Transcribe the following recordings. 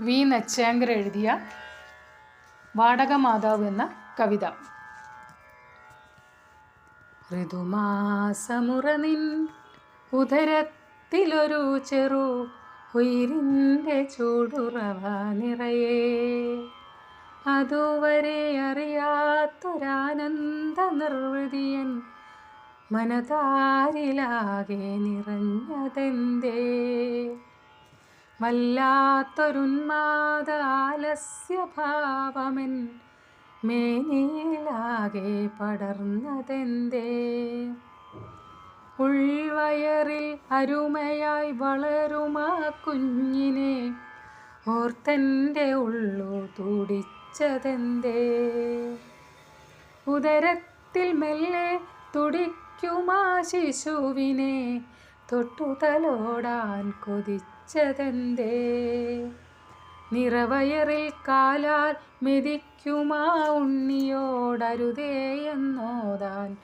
V നച്ചാങ്കർ എഴുതിയ വാടകമാതാവ് എന്ന കവിത. ഋതുമാസമുറ നിൻ ഉദരത്തിലൊരു ചെറു ഉയിരിന്റെ ചൂടുറവ നിറയെ. അതുവരെ അറിയാത്തൊരാനന്ദ നിർവൃതിയൻ മനതാരിലാകെ നിറഞ്ഞതെന്തേ. വല്ലാത്തൊരുന്മാദ ആലസ്യഭാവമെൻ മേനിയിലാകെ പടർന്നതെന്തേ? ഉൾവയറിൽ അരുമയായി വളരുമാ കുഞ്ഞിനെ ഓർത്തെന്റെ ഉള്ളു തുടിച്ചതെന്തേ? ഉദരത്തിൽ മെല്ലെ തുടിക്കുമാ ശിശുവിനെ തൊട്ടുതലോടാൻ കൊതിച്ചതെന്തേ? നിറവയറിൽ കാലാൽ മെതിക്കുമാ ഉണ്ണിയോടരുതേ എന്നോതാൻ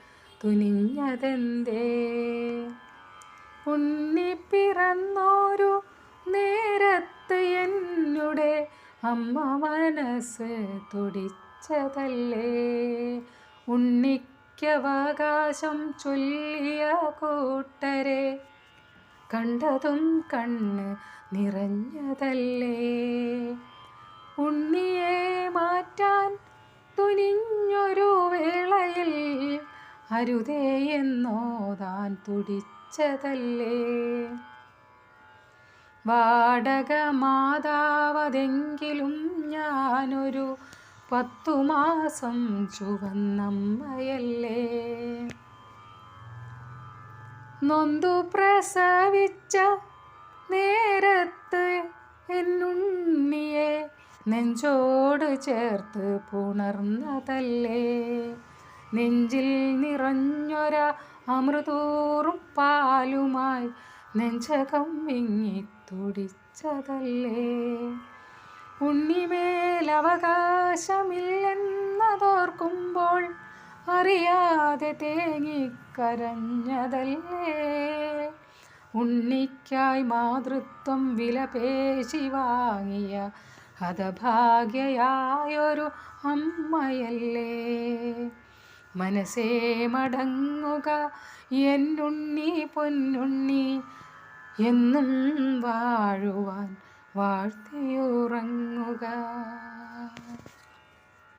തുനിഞ്ഞതെന്തേ? ഉണ്ണി പിറന്നോരു നേരത്ത് എന്നുടെ അമ്മ മനസ്സ് തുടിച്ചതല്ലേ? ഉണ്ണിക്കവകാശം ചൊല്ലിയ കൂട്ടരെ കണ്ടതും കണ്ണ് നിറഞ്ഞതല്ലേ? ഉണ്ണിയെ മാറ്റാൻ തുനിഞ്ഞൊരു വേളയിൽ അരുതേ എന്നോ താൻ തുടിച്ചതല്ലേ? വാടക മാതാവതെങ്കിലും ഞാനൊരു പത്തു മാസം ചുവന്നമ്മയല്ലേ? നൊന്തു പ്രസവിച്ച നേരത്ത് എന്നുണ്ണിയെ നെഞ്ചോട് ചേർത്ത് പുണർന്നതല്ലേ? നെഞ്ചിൽ നിറഞ്ഞൊര അമൃതൂറും പാലുമായി നെഞ്ചകം വിങ്ങി തുടിച്ചതല്ലേ? ഉണ്ണിമേലവകാശമില്ലെന്നതോർക്കുമ്പോൾ അറിയാതെ തേങ്ങിക്കരഞ്ഞതല്ലേ? ഉണ്ണിക്കായി മാതൃത്വം വിലപേശി വാങ്ങിയ ഹതഭാഗ്യയായൊരു അമ്മയല്ലേ? മനസ്സേ മടങ്ങുക എന്നുണ്ണി പൊന്നുണ്ണി എന്നും വാഴുവാൻ വാഴ്ത്തിയുറങ്ങുക.